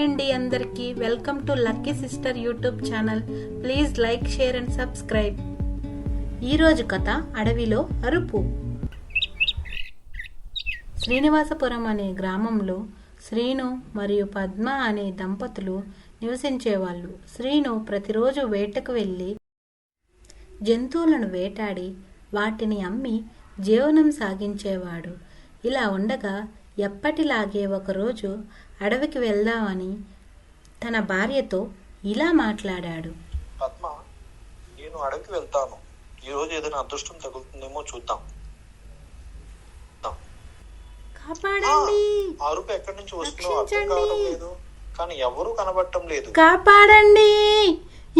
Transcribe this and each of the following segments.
అండి అందరికీ. Welcome to lucky sister YouTube channel please like share and subscribe ఈరోజు కథ అడవిలో అరుపు. శ్రీనివాసపురం అనే గ్రామంలో శ్రీను మరియు పద్మ అనే దంపతులు నివసించేవాళ్ళు. శ్రీను ప్రతిరోజు వేటకు వెళ్ళి జంతువులను వేటాడి వాటిని అమ్మి జీవనం సాగించేవాడు. ఇలా ఉండగా ఎప్పటిలాగే ఒకరోజు అడవికి వెళ్దామని తన భార్యతో ఇలా మాట్లాడాడు. పద్మ నేను అడవికి వెళ్తాను. ఈ రోజు ఏదైనా అదృష్టం తగులుతుందేమో చూద్దాం. కాపాడండి. అరుపు ఎక్కడి నుంచి వస్తుందో అర్థం కావడం లేదు. కానీ ఎవరూ కనబడటం లేదు. కాపాడండి.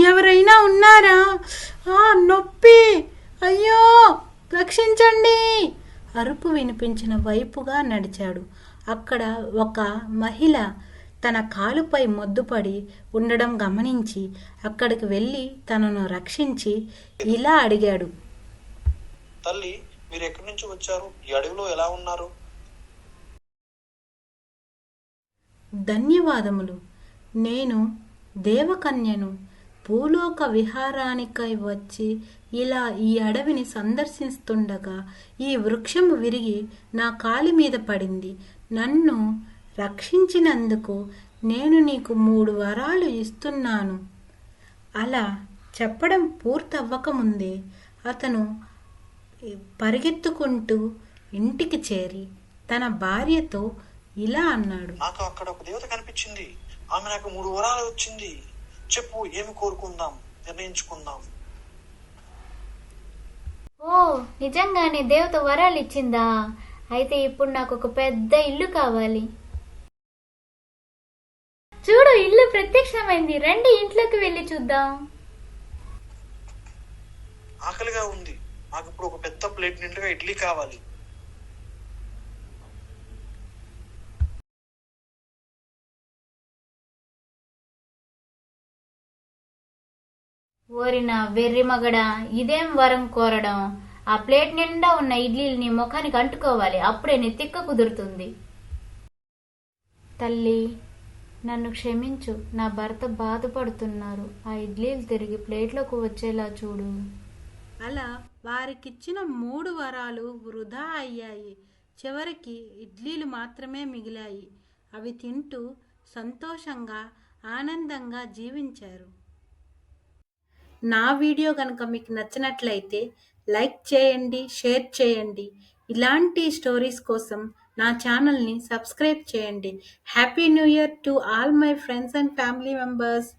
ఎవరైనా ఉన్నారా? ఆ నొప్పి. అయ్యో రక్షించండి. అరుపు వినిపించిన వైపుగా నడిచాడు. అక్కడ ఒక మహిళ తన కాలుపై మొద్దుపడి ఉండడం గమనించి అక్కడికి వెళ్ళి తనను రక్షించి ఇలా అడిగాడు. తల్లి మీరు ఎక్కడి నుంచి వచ్చారు? ఈ అడవిలో ఎలా ఉన్నారు? ధన్యవాదములు. నేను దేవకన్యను భూలోక విహారానికై వచ్చి ఇలా ఈ అడవిని సందర్శిస్తుండగా ఈ వృక్షం విరిగి నా కాలి మీద పడింది. నన్ను రక్షించినందుకు నేను నీకు మూడు వరాలు ఇస్తున్నాను. అలా చెప్పడం పూర్తవ్వకముందే అతను పరిగెత్తుకుంటూ ఇంటికి చేరి తన భార్యతో ఇలా అన్నాడు. నాకు అక్కడ ఒక దేవత కనిపించింది. ఆమె నాకు మూడు వరాలు వచ్చింది చెప్పు ఏమి కోరుకుందాం నిర్ణయించుకుందాం ఓ నిజంగానే దేవత వరాలు ఇచ్చిందా? అయితే ఇప్పుడు నాకు ఒక పెద్ద ఇల్లు కావాలి. చూడు ఇల్లు ప్రత్యక్షమైంది. రండి ఇంట్లోకి వెళ్ళి చూద్దాం. ఆకలిగా ఉంది. నాకు ఇప్పుడు ఒక పెద్ద ప్లేట్ నిండుగా ఇడ్లీ కావాలి. ఓరిన వెర్రి మగడ ఇదేం వరం కోరడం? ఆ ప్లేట్ నిండా ఉన్న ఇడ్లీలు ముఖానికి అంటుకోవాలి అప్పుడే నీ తిక్క కుదురుతుంది. తల్లి నన్ను క్షమించు నా భర్త బాధపడుతున్నారు. ఆ ఇడ్లీలు తిరిగి ప్లేట్లోకి వచ్చేలా చూడు. అలా వారికిచ్చిన మూడు వరాలు వృధా అయ్యాయి. చివరికి ఇడ్లీలు మాత్రమే మిగిలాయి. అవి తింటూ సంతోషంగా ఆనందంగా జీవించారు. నా వీడియో కనుక మీకు నచ్చినట్లయితే లైక్ చేయండి షేర్ చేయండి. ఇలాంటి స్టోరీస్ కోసం నా ఛానల్ని సబ్స్క్రైబ్ చేయండి. Happy new year to all my friends and family members.